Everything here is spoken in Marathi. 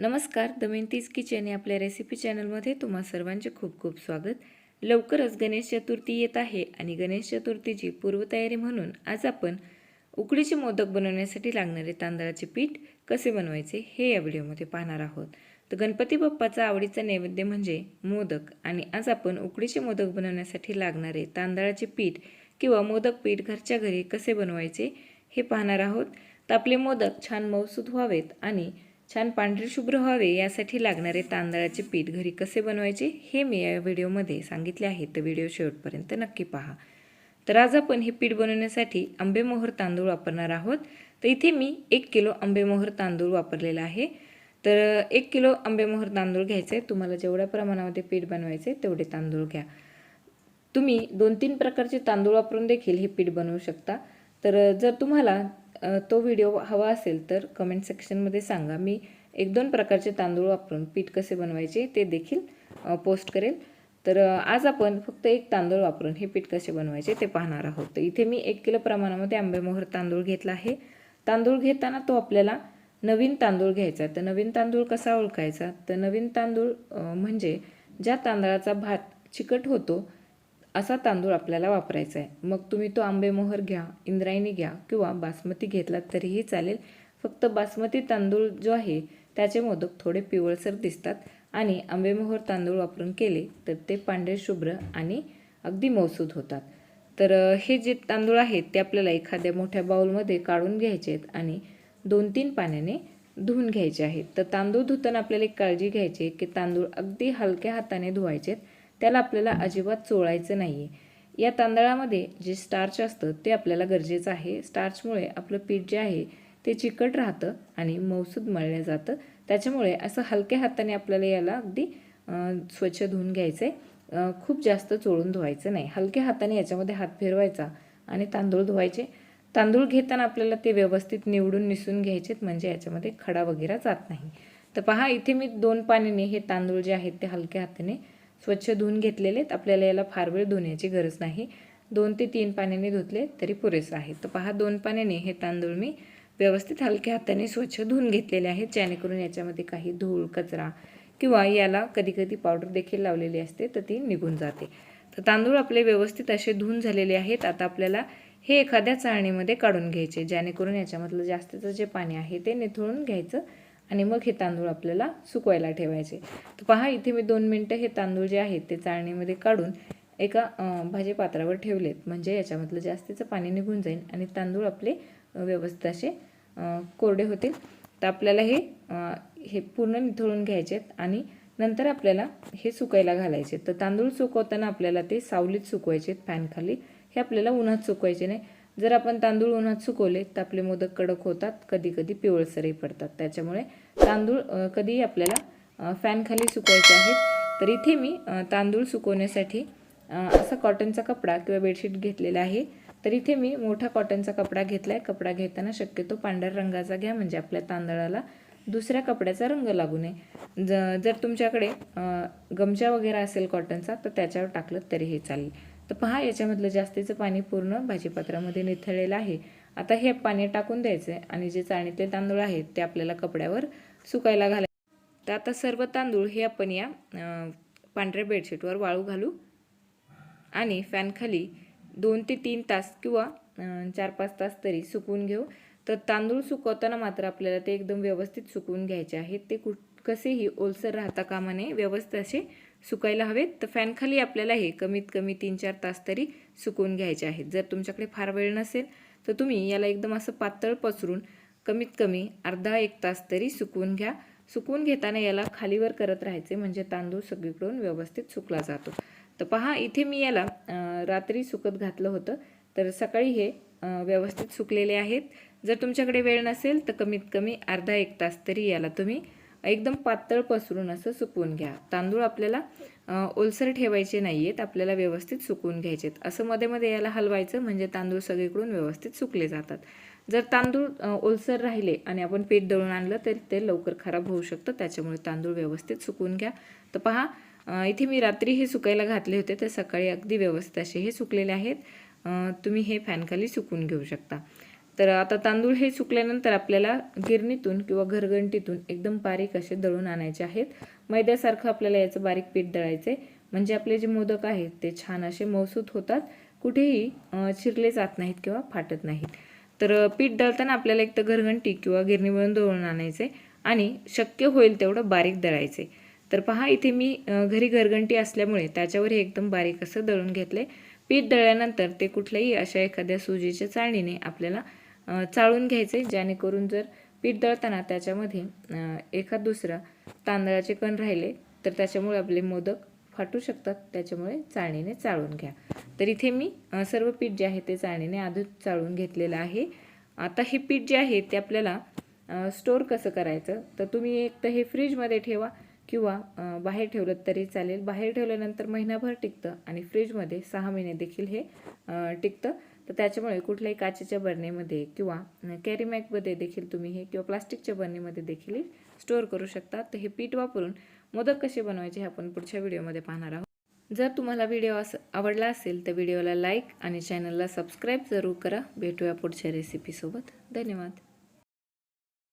नमस्कार दमयंतीज किचन या आपल्या रेसिपी चॅनलमध्ये तुम्हा सर्वांचे खूप खूप स्वागत. लवकरच गणेश चतुर्थी येत आहे आणि गणेश चतुर्थीची पूर्वतयारी म्हणून आज आपण उकडीचे मोदक बनवण्यासाठी लागणारे तांदळाचे पीठ कसे बनवायचे हे या व्हिडिओमध्ये पाहणार आहोत. तर गणपती बाप्पाचा आवडीचा नैवेद्य म्हणजे मोदक. आणि आज आपण उकडीचे मोदक बनवण्यासाठी लागणारे तांदळाचे पीठ किंवा मोदक पीठ घरच्या घरी कसे बनवायचे हे पाहणार आहोत. तर आपले मोदक छान मौसूद व्हावेत आणि छान पांढरे शुभ्र व्हावे यासाठी लागणारे तांदळाचे पीठ घरी कसे बनवायचे हे मी या व्हिडिओमध्ये सांगितले आहे. तर व्हिडिओ शेवटपर्यंत नक्की पहा. तर आज आपण हे पीठ बनवण्यासाठी आंबेमोहर तांदूळ वापरणार आहोत. तर इथे मी एक किलो आंबेमोहर तांदूळ वापरलेला आहे. तर एक किलो आंबेमोहर तांदूळ घ्यायचे. आहे तुम्हाला जेवढ्या प्रमाणामध्ये पीठ बनवायचे तेवढे तांदूळ घ्या. तुम्ही दोन तीन प्रकारचे तांदूळ वापरून देखील हे पीठ बनवू शकता. तर जर तुम्हाला तो व्हिडिओ हवा असेल तर कमेंट सेक्शनमध्ये सांगा. मी एक दोन प्रकारचे तांदूळ वापरून पीठ कसे बनवायचे ते देखील पोस्ट करेल. तर आज आपण फक्त एक तांदूळ वापरून हे पीठ कसे बनवायचे ते पाहणार आहोत. तर इथे मी एक किलो प्रमाणामध्ये आंबेमोहर तांदूळ घेतला आहे. तांदूळ घेताना तो आपल्याला नवीन तांदूळ घ्यायचा तर नवीन तांदूळ कसा ओळखायचा? तर नवीन तांदूळ म्हणजे ज्या तांदळाचा भात चिकट होतो असा तांदूळ आपल्याला वापरायचा आहे मग तुम्ही तो आंबेमोहर घ्या इंद्रायणी घ्या किंवा बासमती घेतलात तरीही चालेल. फक्त बासमती तांदूळ जो आहे त्याचे मोदक थोडे पिवळसर दिसतात आणि आंबेमोहर तांदूळ वापरून केले तर ते पांढरे शुभ्र आणि अगदी मौसूद होतात. तर हे जे तांदूळ आहेत ते आपल्याला एखाद्या मोठ्या बाउलमध्ये काढून घ्यायचे आहेत आणि दोन तीन पाण्याने धुवून घ्यायचे आहेत. तर तांदूळ धुताना आपल्याला एक काळजी घ्यायची आहे की तांदूळ अगदी हलक्या हाताने धुवायचे आहेत. त्याला आपल्याला अजिबात चोळायचं नाही आहे या तांदळामध्ये जे स्टार्च असतं ते आपल्याला गरजेचं आहे. स्टार्चमुळे आपलं पीठ जे आहे ते चिकट राहतं आणि मौसूद मळलं जातं. त्याच्यामुळे असं हलक्या हाताने आपल्याला याला अगदी स्वच्छ धुवून घ्यायचं आहे खूप जास्त चोळून धुवायचं नाही. हलक्या हाताने याच्यामध्ये हात फिरवायचा आणि तांदूळ धुवायचे. तांदूळ घेताना आपल्याला ते व्यवस्थित निवडून निसून घ्यायचेत म्हणजे याच्यामध्ये खडा वगैरे जात नाही. तर पहा इथे मी दोन पाण्याने हे तांदूळ जे आहेत ते हलक्या हाताने स्वच्छ धुवून घेतलेलेत. आपल्याला याला फार वेळ धुण्याची गरज नाही. दोन ते तीन पाण्याने धुतले तरी पुरेसं आहे. तर पहा दोन पाण्याने हे तांदूळ मी व्यवस्थित हलक्या हाताने स्वच्छ धुवून घेतलेले आहेत. जेणेकरून याच्यामध्ये काही धूळ कचरा किंवा याला कधी कधी पावडर देखील लावलेली असते तर ती निघून जाते. तर तांदूळ आपले व्यवस्थित असे धुवून झालेले आहेत. आता आपल्याला हे एखाद्या चाळणीमध्ये काढून घ्यायचे जेणेकरून याच्यामधलं जास्तीचं जे पाणी आहे ते निथळून घ्यायचं. आणि मग हे तांदूळ आपल्याला सुकवायला ठेवायचे. तर पहा इथे मी दोन मिनटं हे तांदूळ जे आहेत ते चाळणीमध्ये काढून एका भाजी पात्रावर ठेवलेत. म्हणजे याच्यामधलं जास्तीचं पाणी निघून जाईल आणि तांदूळ आपले व्यवस्थित असे कोरडे होतील. तर आपल्याला हे हे पूर्ण निथळून घ्यायचे आहेत आणि नंतर आपल्याला हे सुकायला घालायचे तर तांदूळ सुकवताना आपल्याला ते सावलीत सुकवायचे फॅनखाली हे आपल्याला उन्हात सुकवायचे नाही. जर आपण तांदूळ उन्हात सुकवले तर आपले मोदक कडक होतात कधी कधी पिवळसरही पडतात. त्याच्यामुळे तांदूळ कधीही आपल्याला फॅनखाली सुकवायचे आहेत. तर इथे मी तांदूळ सुकवण्यासाठी असा कॉटनचा कपडा किंवा बेडशीट घेतलेला आहे. तर इथे मी मोठा कॉटनचा कपडा घेतला आहे कपडा घेताना शक्यतो पांढऱ्या रंगाचा घ्या म्हणजे आपल्या तांदळाला दुसऱ्या कपड्याचा रंग लागू नये. ज जर तुमच्याकडे गमछा वगैरे असेल कॉटनचा तर त्याच्यावर टाकलं तरीही चालेल. तर पहा याच्यामधलं जास्तीचं पाणी पूर्ण भाजीपात्रामध्ये निथळलेलं आहे. आता हे पाणी टाकून द्यायचं आहे आणि जे चाळणीतले तांदूळ आहेत ते आपल्याला कपड्यावर सुकायला घालायचे. तर आता सर्व तांदूळ हे आपण या पांढऱ्या बेडशीटवर वाळू घालू आणि फॅनखाली दोन ते तीन तास किंवा चार पाच तास तरी सुकवून घेऊ. तर तांदूळ सुकवताना मात्र आपल्याला ते एकदम व्यवस्थित सुकवून घ्यायचे आहेत ते कुठ कसेही ओलसर राहता कामा नये व्यवस्थित असे सुकायला हवेत तर फॅनखाली आपल्याला हे कमीत कमी तीन चार तास तरी सुकवून घ्यायचे आहेत. जर तुमच्याकडे फार वेळ नसेल तर तुम्ही याला एकदम असं पातळ पसरून कमीत कमी अर्धा एक तास तरी सुकवून घ्या. सुकवून घेताना याला खालीवर करत राहायचे म्हणजे तांदूळ सगळीकडून व्यवस्थित सुकला जातो. तर पहा इथे मी याला रात्री सुकत घातलं होतं तर सकाळी हे व्यवस्थित सुकलेले आहेत. जर तुमच्याकडे वेळ नसेल तर कमीत कमी अर्धा एक तास तरी याला तुम्ही एकदम पातळ पसरून असं सुकवून घ्या. तांदूळ आपल्याला ओलसर ठेवायचे नाही आहेत आपल्याला व्यवस्थित सुकवून घ्यायचे आहेत असं मध्ये मध्ये याला हलवायचं म्हणजे तांदूळ सगळीकडून व्यवस्थित सुकले जातात. जर तांदूळ ओलसर राहिले आणि आपण पीठ दळून आणलं तर ते लवकर खराब होऊ शकतं. त्याच्यामुळे तांदूळ व्यवस्थित सुकवून घ्या. तर पहा इथे मी रात्री हे सुकायला घातले होते तर सकाळी अगदी व्यवस्थित असे हे सुकलेले आहेत. तुम्ही हे फॅनखाली सुकून घेऊ शकता. तर आता तांदूळ हे सुकल्यानंतर आपल्याला गिरणीतून किंवा घरघंटीतून एकदम बारीक असे दळून आणायचे आहेत. मैद्यासारखं आपल्याला याचं बारीक पीठ दळायचं आहे म्हणजे आपले जे मोदक आहेत ते छान असे मौसूत होतात. कुठेही चिरले जात नाहीत किंवा फाटत नाहीत. तर पीठ दळताना आपल्याला एक तर घरघंटी किंवा गिरणीवरून दळून आणायचे आणि शक्य होईल तेवढं बारीक दळायचे तर पहा इथे मी घरी घरघंटी असल्यामुळे त्याच्यावर हे एकदम बारीक असं दळून घेतले पीठ दळल्यानंतर ते कुठल्याही अशा एखाद्या सुजीच्या चाळणीने आपल्याला चाळून घ्यायचे जेणेकरून जर पीठ दळताना त्याच्यामध्ये एखाद दुसरा तांदळाचे कण राहिले तर त्याच्यामुळे आपले मोदक फाटू शकतात. त्याच्यामुळे चाळणीने चाळून घ्या. तर इथे मी सर्व पीठ जे आहे ते चाळणीने आधीच चाळून घेतलेलं आहे. आता हे पीठ जे आहे ते आपल्याला स्टोअर कसं करायचं? तर तुम्ही एक तर हे फ्रीजमध्ये ठेवा किंवा बाहेर ठेवलं तरी चालेल. बाहेर ठेवल्यानंतर महिनाभर टिकतं आणि फ्रीजमध्ये सहा महिने देखील हे टिकतं. तर त्याच्यामुळे कुठल्याही काचेच्या बरणीमध्ये किंवा कॅरीमॅकमध्ये देखील तुम्ही हे किंवा प्लास्टिकच्या बरणीमध्ये देखील स्टोअर करू शकता. तर हे पीठ वापरून मोदक कसे बनवायचे हे आपण पुढच्या व्हिडिओमध्ये पाहणार आहोत. जर तुम्हाला व्हिडिओ अस आवडला असेल तर व्हिडिओला लाईक आणि चॅनलला सबस्क्राईब जरूर करा. भेटूया पुढच्या रेसिपीसोबत धन्यवाद.